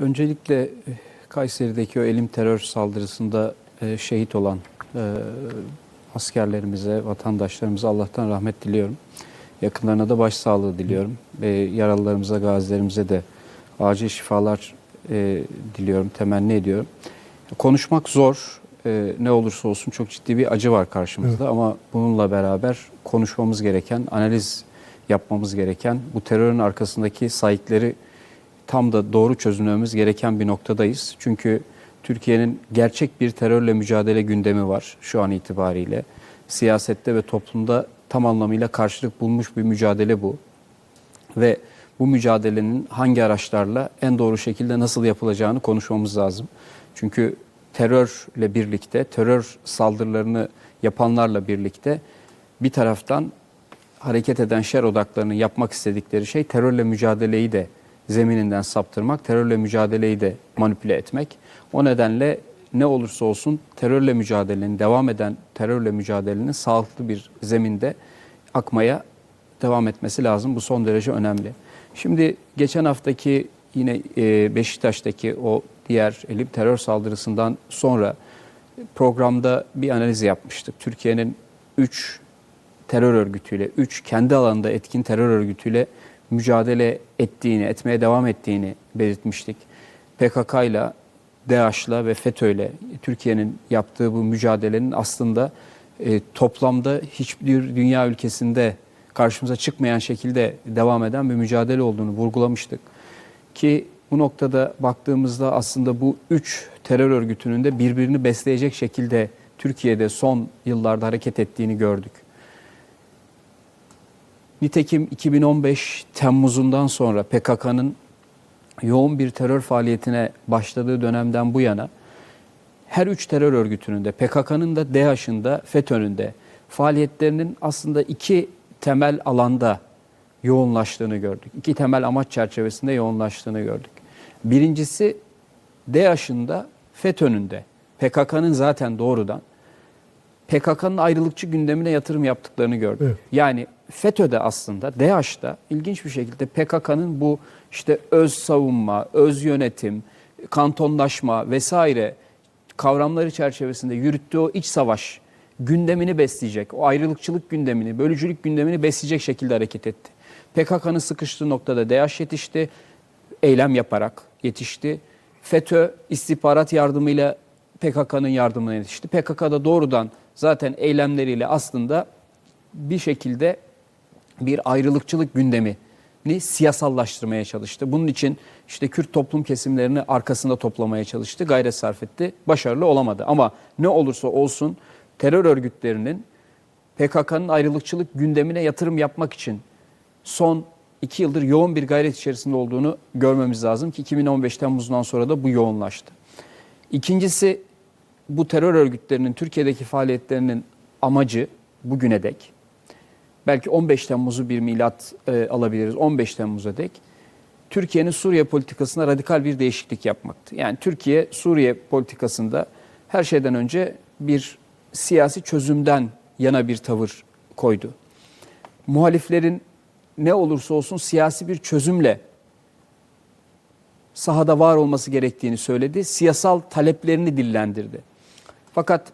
Öncelikle e, Kayseri'deki o elim terör saldırısında e, şehit olan e, askerlerimize, vatandaşlarımıza Allah'tan rahmet diliyorum. Yakınlarına da başsağlığı diliyorum. Yaralılarımıza, gazilerimize de acil şifalar diliyorum, temenni ediyorum. Konuşmak zor. Ne olursa olsun çok ciddi bir acı var karşımızda ama bununla beraber konuşmamız gereken, analiz yapmamız gereken, bu terörün arkasındaki sahipleri tam da doğru çözümlememiz gereken bir noktadayız. Çünkü Türkiye'nin gerçek bir terörle mücadele gündemi var şu an itibariyle. Siyasette ve toplumda tam anlamıyla karşılık bulmuş bir mücadele bu. Ve bu mücadelenin hangi araçlarla en doğru şekilde nasıl yapılacağını konuşmamız lazım. Çünkü terörle birlikte, terör saldırılarını yapanlarla birlikte bir taraftan hareket eden şer odaklarının yapmak istedikleri şey terörle mücadeleyi de zemininden saptırmak, terörle mücadeleyi de manipüle etmek. O nedenle ne olursa olsun terörle mücadelenin, devam eden terörle mücadelenin sağlıklı bir zeminde akmaya devam etmesi lazım. Bu son derece önemli. Şimdi geçen haftaki yine e, Beşiktaş'taki o diğer elim terör saldırısından sonra programda bir analiz yapmıştık. Türkiye'nin 3 terör örgütüyle, 3 kendi alanında etkin terör örgütüyle mücadele ettiğini, etmeye devam ettiğini belirtmiştik. PKK ile, DAEŞ'la ve FETÖ'yle Türkiye'nin yaptığı bu mücadelenin aslında e, toplamda hiçbir dünya ülkesinde karşımıza çıkmayan şekilde devam eden bir mücadele olduğunu vurgulamıştık. Ki bu noktada baktığımızda aslında bu üç terör örgütünün de birbirini besleyecek şekilde Türkiye'de son yıllarda hareket ettiğini gördük. Nitekim 2015 Temmuz'undan sonra PKK'nın yoğun bir terör faaliyetine başladığı dönemden bu yana her üç terör örgütünün de PKK'nın da DAEŞ'ın da FETÖ'nün de faaliyetlerinin aslında iki temel alanda yoğunlaştığını gördük. İki temel amaç çerçevesinde yoğunlaştığını gördük. Birincisi DAEŞ'ın da FETÖ'nün de PKK'nın zaten doğrudan PKK'nın ayrılıkçı gündemine yatırım yaptıklarını gördük. Evet. Yani FETÖ'de aslında, DAEŞ'ta ilginç bir şekilde PKK'nın bu işte öz savunma, öz yönetim, kantonlaşma vesaire kavramları çerçevesinde yürüttüğü o iç savaş gündemini besleyecek, o ayrılıkçılık gündemini, bölücülük gündemini besleyecek şekilde hareket etti. PKK'nın sıkıştığı noktada DAEŞ yetişti, eylem yaparak yetişti. FETÖ istihbarat yardımıyla PKK'nın yardımına yetişti. PKK da doğrudan zaten eylemleriyle aslında bir şekilde bir ayrılıkçılık gündemini siyasallaştırmaya çalıştı. Bunun için işte Kürt toplum kesimlerini arkasında toplamaya çalıştı, gayret sarf etti. Başarılı olamadı ama ne olursa olsun terör örgütlerinin PKK'nın ayrılıkçılık gündemine yatırım yapmak için son iki yıldır yoğun bir gayret içerisinde olduğunu görmemiz lazım ki 2015 Temmuz'dan sonra da bu yoğunlaştı. İkincisi bu terör örgütlerinin Türkiye'deki faaliyetlerinin amacı bugüne dek belki 15 Temmuz'u bir milat e, alabiliriz 15 Temmuz'a dek Türkiye'nin Suriye politikasına radikal bir değişiklik yapmaktı. Yani Türkiye Suriye politikasında her şeyden önce bir siyasi çözümden yana bir tavır koydu. Muhaliflerin ne olursa olsun siyasi bir çözümle sahada var olması gerektiğini söyledi. Siyasal taleplerini dillendirdi. Fakat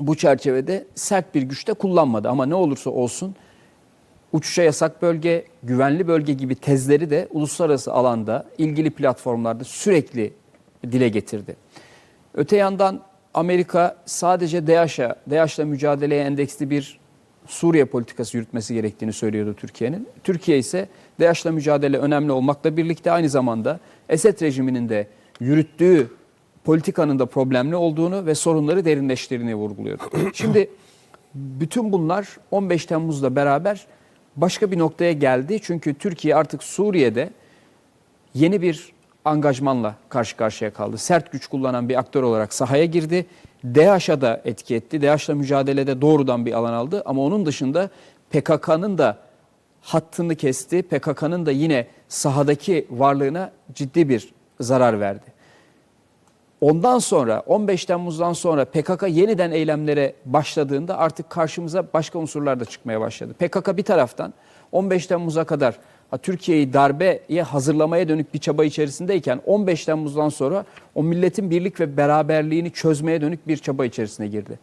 bu çerçevede sert bir güçte kullanmadı ama ne olursa olsun uçuşa yasak bölge, güvenli bölge gibi tezleri de uluslararası alanda ilgili platformlarda sürekli dile getirdi. Öte yandan Amerika sadece DAEŞ'a, DAEŞ'la mücadeleye endeksli bir Suriye politikası yürütmesi gerektiğini söylüyordu Türkiye'nin. Türkiye ise DAEŞ'la mücadele önemli olmakla birlikte aynı zamanda Esed rejiminin de yürüttüğü politikanın da problemli olduğunu ve sorunları derinleştirdiğini vurguluyordu. Şimdi bütün bunlar 15 Temmuz'la beraber başka bir noktaya geldi. Çünkü Türkiye artık Suriye'de yeni bir angajmanla karşı karşıya kaldı. Sert güç kullanan bir aktör olarak sahaya girdi. DAEŞ'a da etki etti. DAEŞ'la mücadelede doğrudan bir alan aldı. Ama onun dışında PKK'nın da hattını kesti. PKK'nın da yine sahadaki varlığına ciddi bir zarar verdi. Ondan sonra 15 Temmuz'dan sonra PKK yeniden eylemlere başladığında artık karşımıza başka unsurlar da çıkmaya başladı. PKK bir taraftan 15 Temmuz'a kadar Türkiye'yi darbeye hazırlamaya dönük bir çaba içerisindeyken 15 Temmuz'dan sonra o milletin birlik ve beraberliğini çözmeye dönük bir çaba içerisine girdi.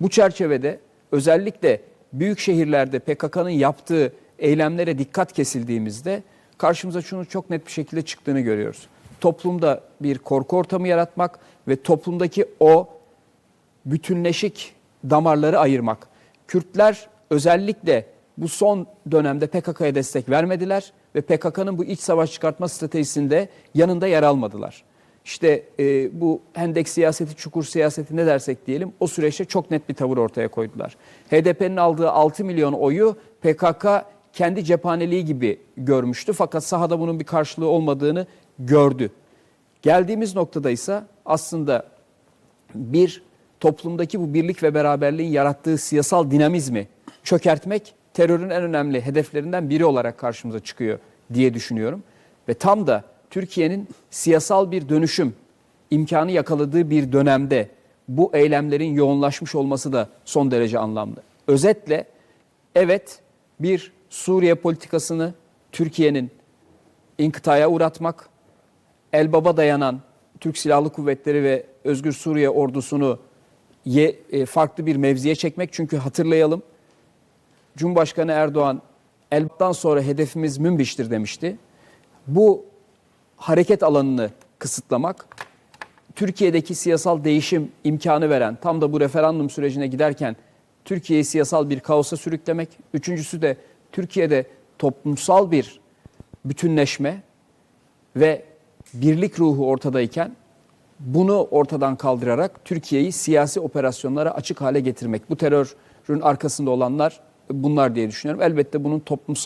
Bu çerçevede özellikle büyük şehirlerde PKK'nın yaptığı eylemlere dikkat kesildiğimizde karşımıza şunu çok net bir şekilde çıktığını görüyoruz. Toplumda bir korku ortamı yaratmak ve toplumdaki o bütünleşik damarları ayırmak. Kürtler özellikle bu son dönemde PKK'ya destek vermediler ve PKK'nın bu iç savaş çıkartma stratejisinde yanında yer almadılar. İşte e, bu hendek siyaseti, çukur siyaseti ne dersek diyelim o süreçte çok net bir tavır ortaya koydular. HDP'nin aldığı 6 milyon oyu PKK kendi cephaneliği gibi görmüştü fakat sahada bunun bir karşılığı olmadığını gördü. Geldiğimiz noktada ise aslında bir toplumdaki bu birlik ve beraberliğin yarattığı siyasal dinamizmi çökertmek terörün en önemli hedeflerinden biri olarak karşımıza çıkıyor diye düşünüyorum. Ve tam da Türkiye'nin siyasal bir dönüşüm imkanı yakaladığı bir dönemde bu eylemlerin yoğunlaşmış olması da son derece anlamlı. Özetle evet bir Suriye politikasını Türkiye'nin inkıtaya uğratmak, Elbaba dayanan Türk Silahlı Kuvvetleri ve Özgür Suriye ordusunu ye, e, farklı bir mevziye çekmek. Çünkü hatırlayalım Cumhurbaşkanı Erdoğan Elbap'tan sonra hedefimiz Münbiş'tir demişti. Bu hareket alanını kısıtlamak, Türkiye'deki siyasal değişim imkanı veren, tam da bu referandum sürecine giderken Türkiye'yi siyasal bir kaosa sürüklemek. Üçüncüsü de Türkiye'de toplumsal bir bütünleşme ve birlik ruhu ortadayken bunu ortadan kaldırarak Türkiye'yi siyasi operasyonlara açık hale getirmek. Bu terörün arkasında olanlar bunlar diye düşünüyorum. Elbette bunun toplumsal